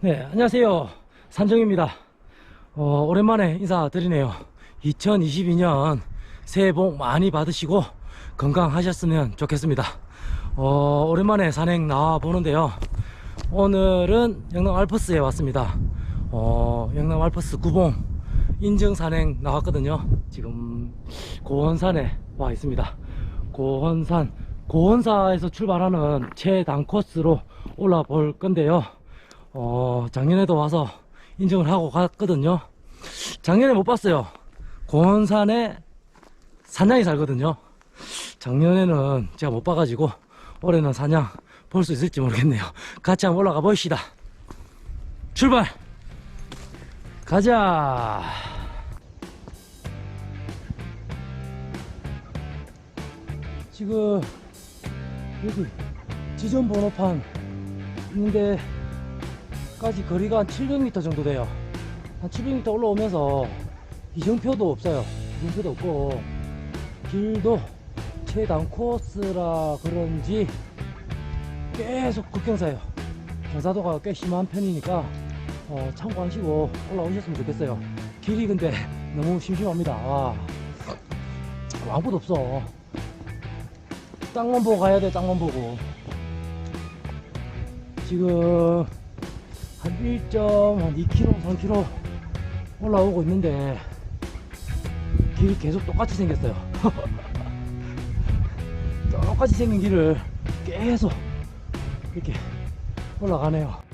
네, 안녕하세요. 산정입니다. 어, 오랜만에 인사드리네요. 2022년 새해 복 많이 받으시고 건강하셨으면 좋겠습니다. 어, 오랜만에 산행 나와 보는데요. 오늘은 영남 알프스에 왔습니다. 어, 영남 알프스 구봉 인증 산행 나왔거든요. 지금 고원산에 와 있습니다. 고원산, 고원사에서 출발하는 최단 코스로 올라 볼 건데요. 어, 작년에도 와서 인증을 하고 갔거든요. 작년에 못 봤어요. 고원산에 산양이 살거든요. 작년에는 제가 못 봐가지고 올해는 산양 볼수 있을지 모르겠네요. 같이 한번 올라가 봅시다. 출발! 가자! 지금 여기 지점 번호판 있는데 까지 거리가 한 700m 정도 돼요. 한 700m 올라오면서 이정표도 없어요. 이정표도 없고 길도 최단 코스라 그런지 계속 급경사예요. 경사도가 꽤 심한 편이니까 어, 참고하시고 올라오셨으면 좋겠어요. 길이 근데 너무 심심합니다. 와, 아무것도 없어. 땅만 보고 가야 돼, 땅만 보고. 지금 한 1.2km, 3km 올라오고 있는데 길이 계속 똑같이 생겼어요. 똑같이 생긴 길을 계속 이렇게 올라가네요.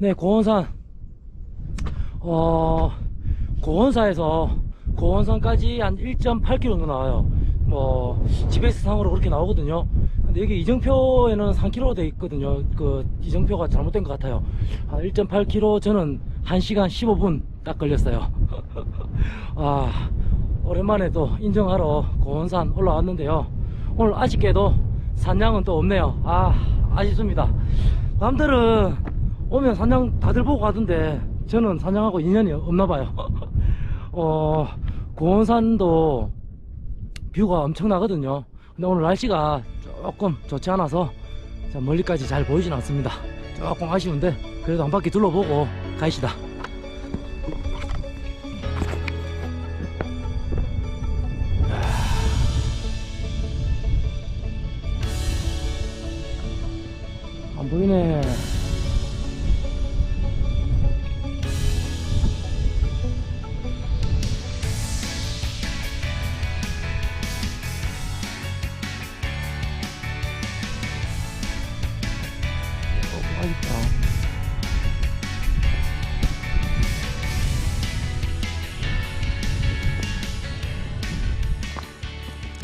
네, 고원산. 어, 고원사에서 고원산까지 한 1.8km 정도 나와요. 뭐, GPS 상으로 그렇게 나오거든요. 근데 여기 이정표에는 3km 돼 있거든요. 그, 이정표가 잘못된 것 같아요. 한 1.8km 저는 1시간 15분 딱 걸렸어요. 아, 오랜만에 또 인정하러 고원산 올라왔는데요. 오늘 아쉽게도 산양은 또 없네요. 아, 아쉽습니다. 남들은 오면 산양 다들 보고 가던데 저는 산양하고 인연이 없나 봐요. 어, 고원산도 뷰가 엄청나거든요. 근데 오늘 날씨가 조금 좋지 않아서 자, 멀리까지 잘 보이진 않습니다. 조금 아쉬운데 그래도 한 바퀴 둘러보고 가시다.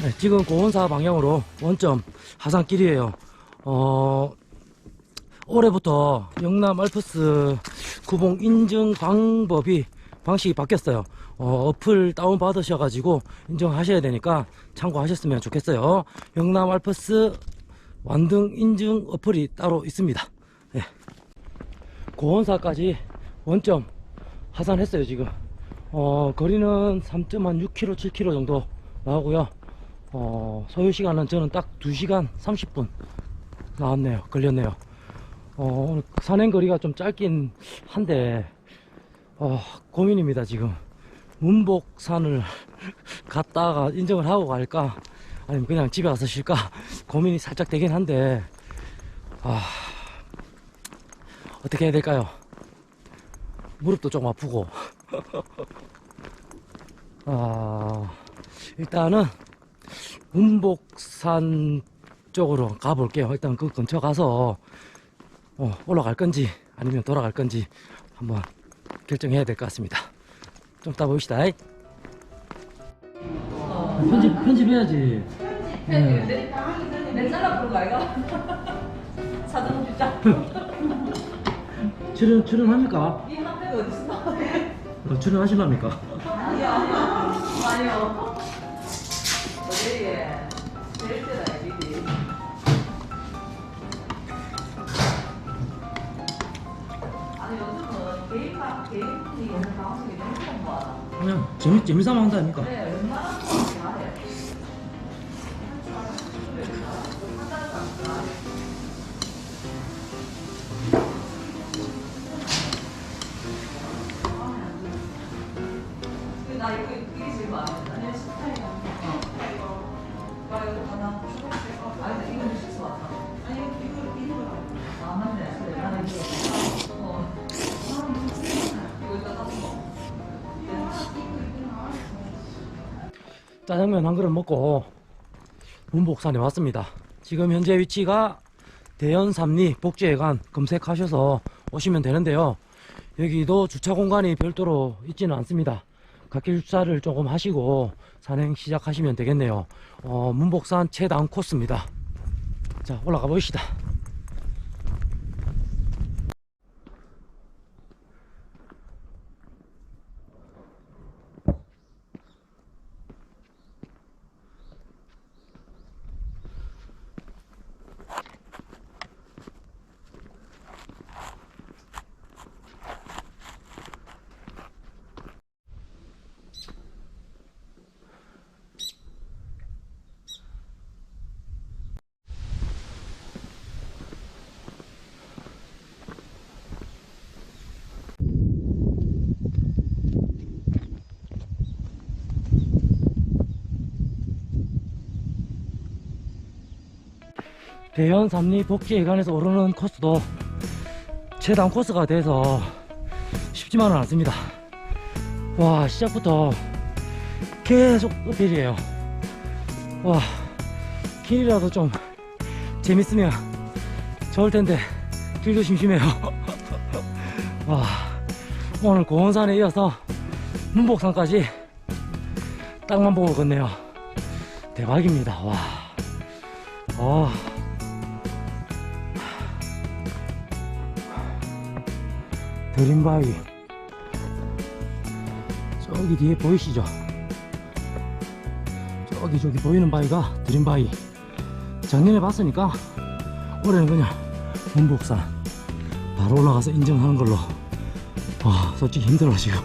네, 지금 고원사 방향으로 원점 하산길이에요. 어, 올해부터 영남 알프스 구봉 인증 방법이 방식이 바뀌었어요. 어, 어플 다운 받으셔가지고 인정하셔야 되니까 참고하셨으면 좋겠어요. 영남 알프스 완등 인증 어플이 따로 있습니다. 네. 고원사까지 원점 하산했어요 지금. 어, 거리는 3.6km, 7km 정도 나오고요. 어, 소요 시간은 저는 딱 2시간 30분 나왔네요. 걸렸네요. 어, 오늘 산행 거리가 좀 짧긴 한데, 어, 고민입니다, 지금. 문복산을 갔다가 인정을 하고 갈까, 아니면 그냥 집에 와서 쉴까, 고민이 살짝 되긴 한데, 아, 어떻게 해야 될까요? 무릎도 좀 아프고, 아, 일단은, 문복산 쪽으로 가볼게요. 일단 그 근처 가서, 어, 올라갈 건지 아니면 돌아갈 건지 한번 결정해야 될 것 같습니다. 좀 이따 봅시다. 편집 편집해야지. 네. 내 잘라 부른 거 아이가? 주자. 출연 출연합니까? 이 카페가 어딨어? 어, 출연하실랍니까? 아니요, 아니요. 아니요. 어디에? 제일 때다, 애기들이. 아니, 요즘은 개인방, 개인이 오는 방송이 너무 좋은 거야. 그냥 재미, 재미삼아 한다 아닙니까? 그래, 웬만하 짜장면 한 그릇 먹고 문복산에 왔습니다. 지금 현재 위치가 대연 삼리 복지회관 검색하셔서 오시면 되는데요. 여기도 주차 공간이 별도로 있지는 않습니다. 갓길 주차를 조금 하시고 산행 시작하시면 되겠네요. 어, 문복산 최단 코스입니다. 자, 올라가 보시다. 대연 삼리 복지회관에서 오르는 코스도 최단 코스가 돼서 쉽지만은 않습니다. 와 시작부터 계속 up힐이에요. 와 길이라도 좀 재밌으면 좋을 텐데 길도 심심해요. 와 오늘 고원산에 이어서 문복산까지 땅만 보고 걷네요. 대박입니다. 와. 아. 드림바위. 저기 뒤에 보이시죠? 저기 저기 보이는 바위가 드림바위. 작년에 봤으니까 올해는 그냥 문복산 바로 올라가서 인정하는 걸로. 와 솔직히 힘들어 지금.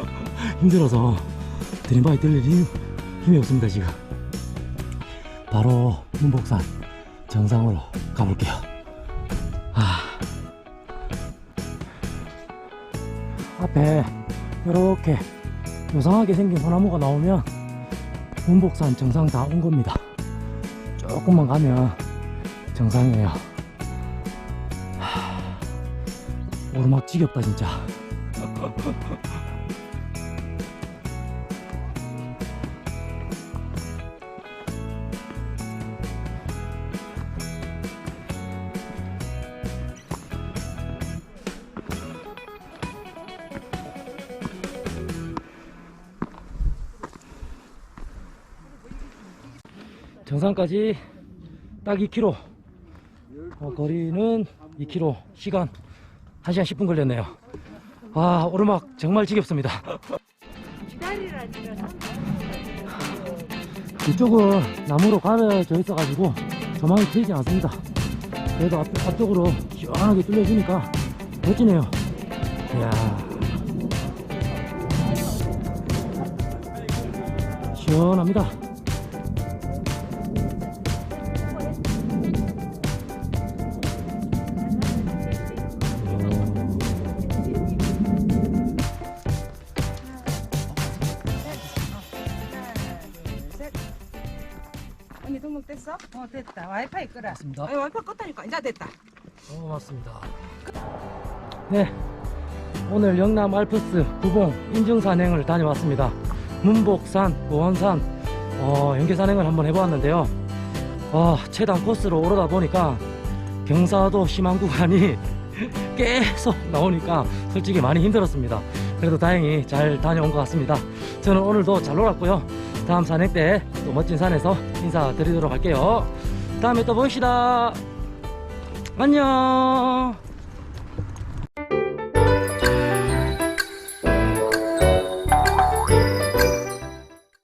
힘들어서 드림바위 뜰 힘, 힘이 없습니다 지금. 바로 문복산 정상으로 가볼게요 앞에 이렇게 요상하게 생긴 소나무가 나오면 문복산 정상 다 온 겁니다. 조금만 가면 정상이에요. 하, 오르막 지겹다 진짜. 정상까지 딱 2km. 어, 거리는 2km. 시간 1시간 10분 걸렸네요. 아, 오르막 정말 지겹습니다. 이쪽은 나무로 가려져 있어 가지고 조망이 트이지 않습니다. 그래도 앞, 앞쪽으로 시원하게 뚫려주니까 멋지네요. 이야. 시원합니다. 언니 등록 됐어? 어 됐다 와이파이 끄라 맞습니다. 아니 와이파이 껐다니까 이제 됐다 어, 고맙습니다. 네. 오늘 영남 알프스 구봉 인증 산행을 다녀왔습니다. 문복산, 고원산, 어, 연계 산행을 한번 해보았는데요. 어, 최단 코스로 오르다 보니까 경사도 심한 구간이 계속 나오니까 솔직히 많이 힘들었습니다. 그래도 다행히 잘 다녀온 것 같습니다. 저는 오늘도 잘 놀았고요. 다음 산행 때 또 멋진 산에서 인사드리도록 할게요. 다음에 또 봅시다. 안녕.